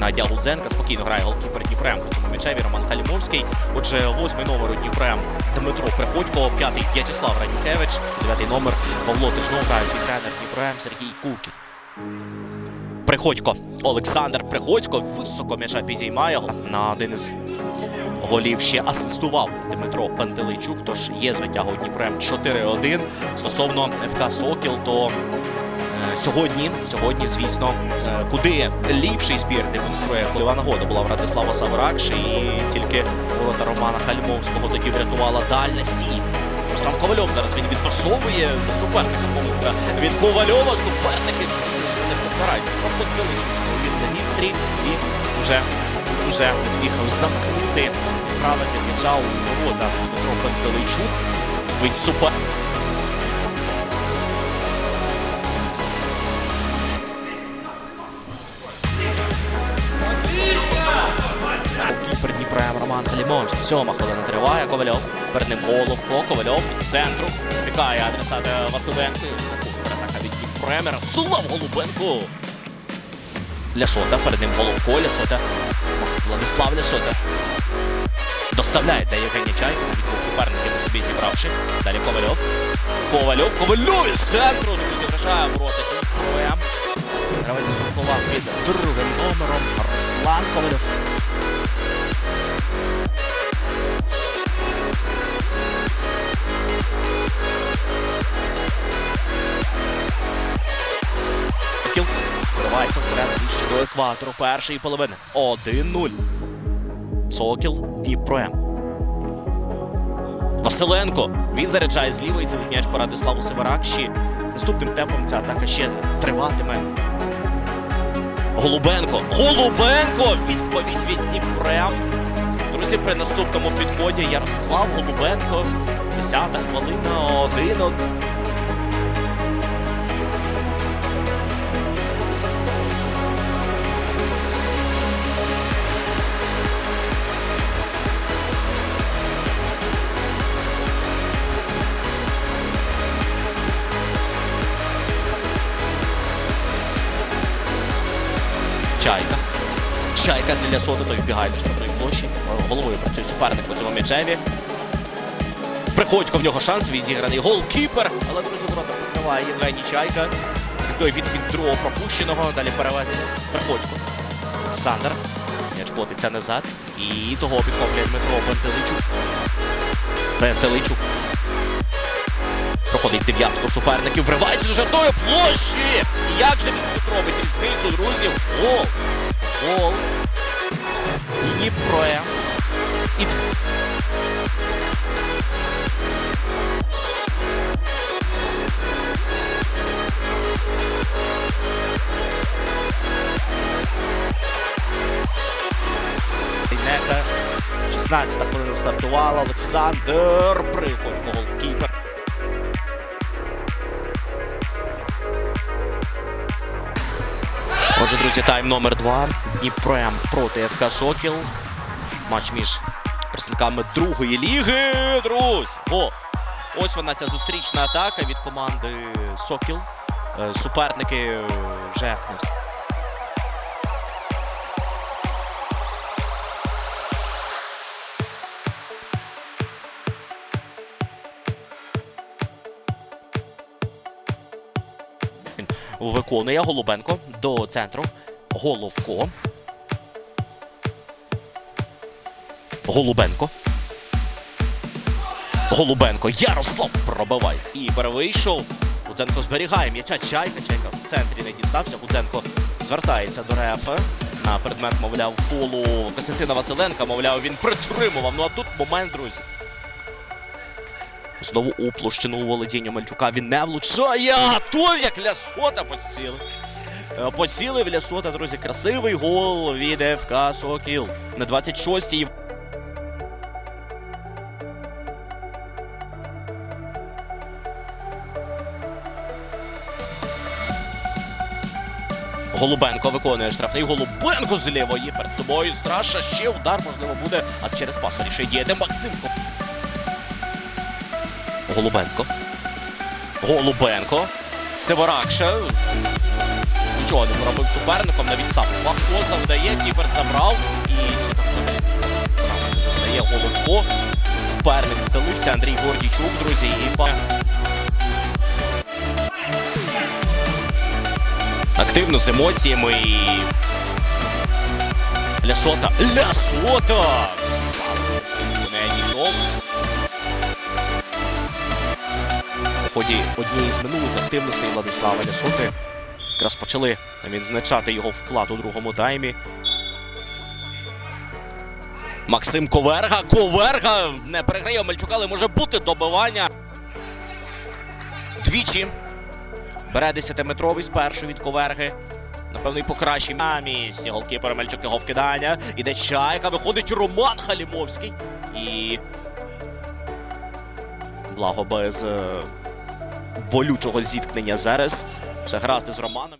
Надя Гудзенка спокійно грає голкіпер Дніпрем по цьому м'ячеві Роман Халімовський. Отже, восьмий номер у Дніпрем Дмитро Приходько, п'ятий В'ячеслав Радюкевич, дев'ятий номер Павло Тижнов, граючий тренер Дніпрем Сергій Куків. Приходько. Олександр Приходько високо м'яча підіймає. На один із голів ще асистував Дмитро Пантелейчук. Тож є звиття у Дніпрем 4-1. Стосовно ФК Сокіл, то Сьогодні, сьогодні, звісно, е, куди ліпший збір демонструє хвилева нагода була в Радислава Савракш і тільки ворота Романа Хальмовського тоді врятувала дальня. Руслан Ковальов зараз він відпасовує суперника помилка від Ковальова. Суперники не покарають. Він на містрі і вже вже зміг замкнути відправити м'яча у ворота Дмитро Пантелейчук. Від супер. Дніпрем Роман Сьома хвилина триває. Ковальов. Перед ним Головко. Ковальов від центру. Втікає адресат Василенко. Атака від Дніпремера. Сулав Голубенко. Лясота. Перед ним Головко. Лясота. Владислав Лясота. Доставляє для Євгенія Чайко. Від суперників на собі зібравши. Далі Ковальов. Ковальов. Ковальов із центру. Друзі, вражає ворота. Гравець Сокола під другим номером Руслан Ковальов. Сокіл виривається вперед ближче до екватору першої половини. 1-0. Сокіл Дніпром. Василенко. Він заряджає з лівої цілий м'яч по Радиславу Северакші. Наступним темпом ця атака ще триватиме. Голубенко. Голубенко! Відповідь від Дніпрем. Друзі, при наступному підході Ярослав Голубенко. 10-та хвилина, 1 Чайка. Чайка для Соти, той вбігає до штрафної площі. Головою працює суперник по цьому м'ячеві. Приходько в нього шанс, відіграний голкіпер. Але, друзі, ворота прикриває Євгеній Чайка. Той від, від другого пропущеного. Далі переведення. Приходько. Сандер. М'яч котиться назад. І того підхоплює Дмитро Пентеличук. Пентеличук. Проходить дев'ятку суперників, вривається до жартої площі. Як же він тут робить різницю, друзі? Гол. Гол. Дніпре. І Нека. 16 хвилина стартувала. Олександр Приходько, голкіпер. Отже, друзі, тайм номер 2 Дніпрем проти ФК Сокіл. Матч між представниками другої ліги. Друзі! О! Ось вона ця зустрічна атака від команди Сокіл. Е, Суперники е, вже не виконує Голубенко до центру. Головко. Голубенко. Голубенко. Ярослав пробиває. І вийшов. Гудзенко зберігає м'яча. Чайка. Чайка в центрі не дістався. Гудзенко звертається до рефа. На предмет, мовляв, фолу Костянтина Василенка. Мовляв, він притримував. Ну а тут момент, друзі. Знову у площину володіння Мальчука. Він не влучає. То як Лясота поцілив. Е, Поцілив Лясота, друзі. Красивий гол від ФК Сокіл. На 26-й. Голубенко виконує штрафний Голубенко з лівої перед собою. Страша ще удар можливо буде. А через пас вирішує діяти Максимко. Голубенко. Голубенко. Севоракша. Нічого не поробив суперником, навіть сам легко завдає, кіпер забрав. І чи там не застає Голубко. Суперник стелився, Андрій Гордійчук, друзі, і па. Активно з емоціями і. Лясота. Лясота! Ході однієї з минулих активностей Владислава Лясоти якраз почали відзначати його вклад у другому таймі. Максим Коверга. Коверга не переграє Мельчука, але може бути добивання. Двічі. Бере 10-метровий спершу від Коверги. Напевно, і покращий на місці. Голкіпер Мельчук його вкидання. Іде чайка. Виходить Роман Халімовський. І. Благо без е, болючого зіткнення зараз. Все гаразд з Романом.